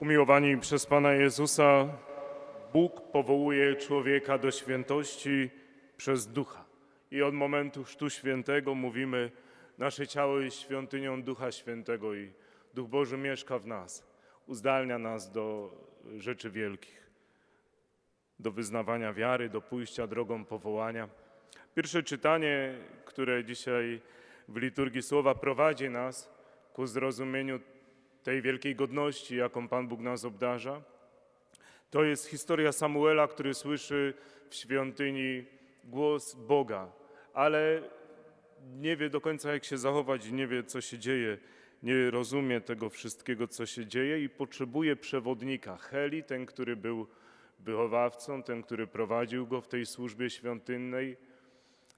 Umiłowani przez Pana Jezusa, Bóg powołuje człowieka do świętości przez ducha. I od momentu Chrztu Świętego mówimy, nasze ciało jest świątynią Ducha Świętego i Duch Boży mieszka w nas, uzdalnia nas do rzeczy wielkich, do wyznawania wiary, do pójścia drogą powołania. Pierwsze czytanie, które dzisiaj w liturgii słowa prowadzi nas ku zrozumieniu tej wielkiej godności, jaką Pan Bóg nas obdarza, to jest historia Samuela, który słyszy w świątyni głos Boga, ale nie wie do końca, jak się zachować, nie wie, co się dzieje, nie rozumie tego wszystkiego, co się dzieje i potrzebuje przewodnika. Heli, ten, który był wychowawcą, ten, który prowadził go w tej służbie świątynnej,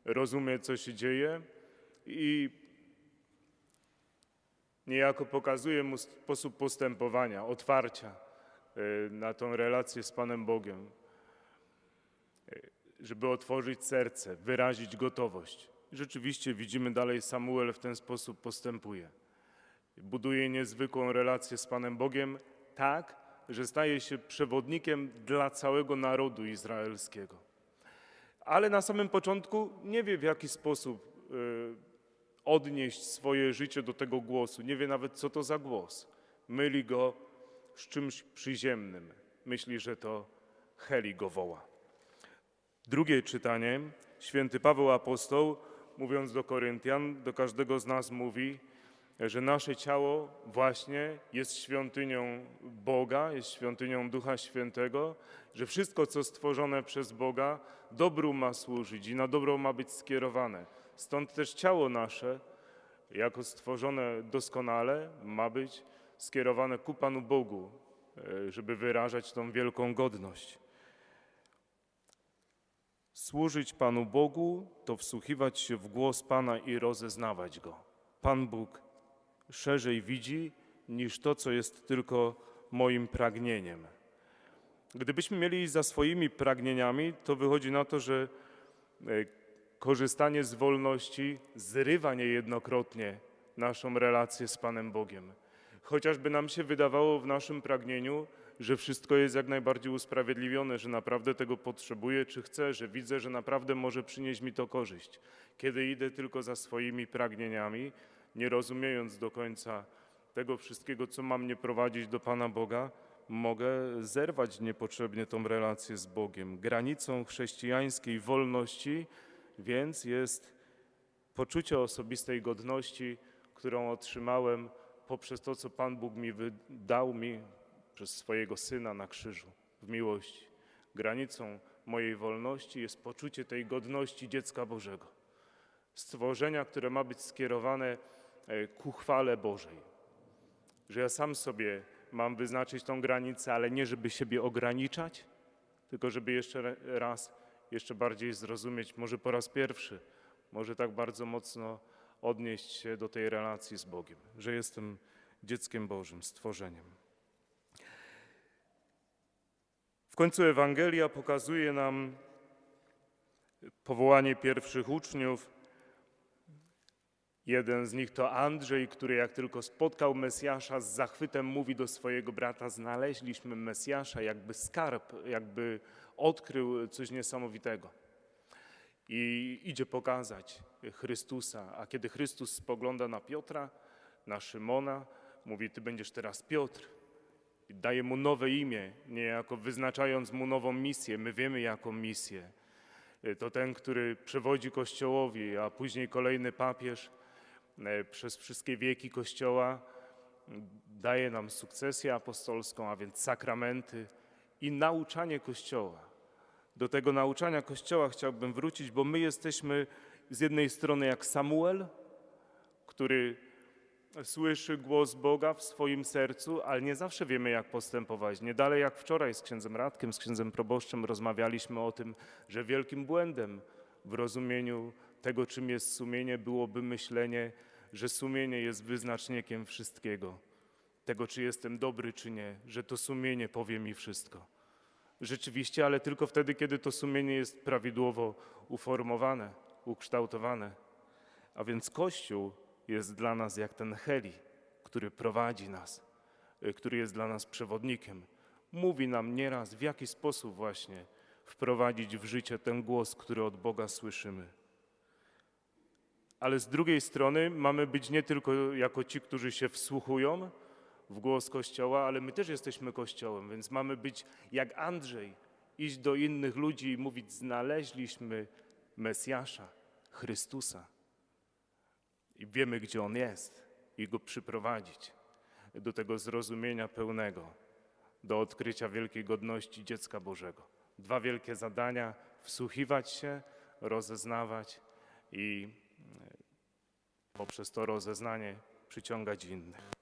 rozumie, co się dzieje i niejako pokazuje mu sposób postępowania, otwarcia y, na tą relację z Panem Bogiem, Y, żeby otworzyć serce, wyrazić gotowość. Rzeczywiście widzimy dalej, Samuel w ten sposób postępuje. Buduje niezwykłą relację z Panem Bogiem, tak, że staje się przewodnikiem dla całego narodu izraelskiego. Ale na samym początku nie wie, w jaki sposób y, odnieść swoje życie do tego głosu. Nie wie nawet, co to za głos. Myli go z czymś przyziemnym. Myśli, że to Heli go woła. Drugie czytanie. Święty Paweł Apostoł, mówiąc do Koryntian, do każdego z nas mówi, że nasze ciało właśnie jest świątynią Boga, jest świątynią Ducha Świętego, że wszystko, co stworzone przez Boga, dobru ma służyć i na dobro ma być skierowane. Stąd też ciało nasze, jako stworzone doskonale, ma być skierowane ku Panu Bogu, e, żeby wyrażać tą wielką godność. Służyć Panu Bogu to wsłuchiwać się w głos Pana i rozeznawać Go. Pan Bóg szerzej widzi niż to, co jest tylko moim pragnieniem. Gdybyśmy mieli za swoimi pragnieniami, to wychodzi na to, że e, korzystanie z wolności zrywa niejednokrotnie naszą relację z Panem Bogiem. Chociażby nam się wydawało w naszym pragnieniu, że wszystko jest jak najbardziej usprawiedliwione, że naprawdę tego potrzebuję czy chcę, że widzę, że naprawdę może przynieść mi to korzyść. Kiedy idę tylko za swoimi pragnieniami, nie rozumiejąc do końca tego wszystkiego, co ma mnie prowadzić do Pana Boga, mogę zerwać niepotrzebnie tą relację z Bogiem. Granicą chrześcijańskiej wolności więc jest poczucie osobistej godności, którą otrzymałem poprzez to, co Pan Bóg mi dał mi przez swojego Syna na krzyżu w miłości. Granicą mojej wolności jest poczucie tej godności dziecka Bożego, stworzenia, które ma być skierowane e, ku chwale Bożej. Że ja sam sobie mam wyznaczyć tą granicę, ale nie żeby siebie ograniczać, tylko żeby jeszcze ra- raz, jeszcze bardziej zrozumieć, może po raz pierwszy, może tak bardzo mocno odnieść się do tej relacji z Bogiem, że jestem dzieckiem Bożym, stworzeniem. W końcu Ewangelia pokazuje nam powołanie pierwszych uczniów. Jeden z nich to Andrzej, który jak tylko spotkał Mesjasza, z zachwytem mówi do swojego brata: Znaleźliśmy Mesjasza, jakby skarb, jakby odkrył coś niesamowitego. I idzie pokazać Chrystusa. A kiedy Chrystus spogląda na Piotra, na Szymona, mówi: Ty będziesz teraz Piotr. I daje mu nowe imię, niejako wyznaczając mu nową misję. My wiemy, jaką misję. To ten, który przewodzi Kościołowi, a później kolejny papież przez wszystkie wieki Kościoła daje nam sukcesję apostolską, a więc sakramenty i nauczanie Kościoła. Do tego nauczania Kościoła chciałbym wrócić, bo my jesteśmy z jednej strony jak Samuel, który słyszy głos Boga w swoim sercu, ale nie zawsze wiemy, jak postępować. Nie dalej jak wczoraj z księdzem Radkiem, z księdzem proboszczem rozmawialiśmy o tym, że wielkim błędem w rozumieniu tego, czym jest sumienie, byłoby myślenie, że sumienie jest wyznacznikiem wszystkiego. Tego, czy jestem dobry, czy nie, że to sumienie powie mi wszystko. Rzeczywiście, ale tylko wtedy, kiedy to sumienie jest prawidłowo uformowane, ukształtowane. A więc Kościół jest dla nas jak ten heli, który prowadzi nas, y, który jest dla nas przewodnikiem, mówi nam nieraz, w jaki sposób właśnie wprowadzić w życie ten głos, który od Boga słyszymy. Ale z drugiej strony mamy być nie tylko jako ci, którzy się wsłuchują w głos Kościoła, ale my też jesteśmy Kościołem, więc mamy być jak Andrzej, iść do innych ludzi i mówić: Znaleźliśmy Mesjasza, Chrystusa. I wiemy, gdzie On jest, i Go przyprowadzić do tego zrozumienia pełnego, do odkrycia wielkiej godności dziecka Bożego. Dwa wielkie zadania: wsłuchiwać się, rozeznawać i poprzez to rozeznanie przyciągać innych.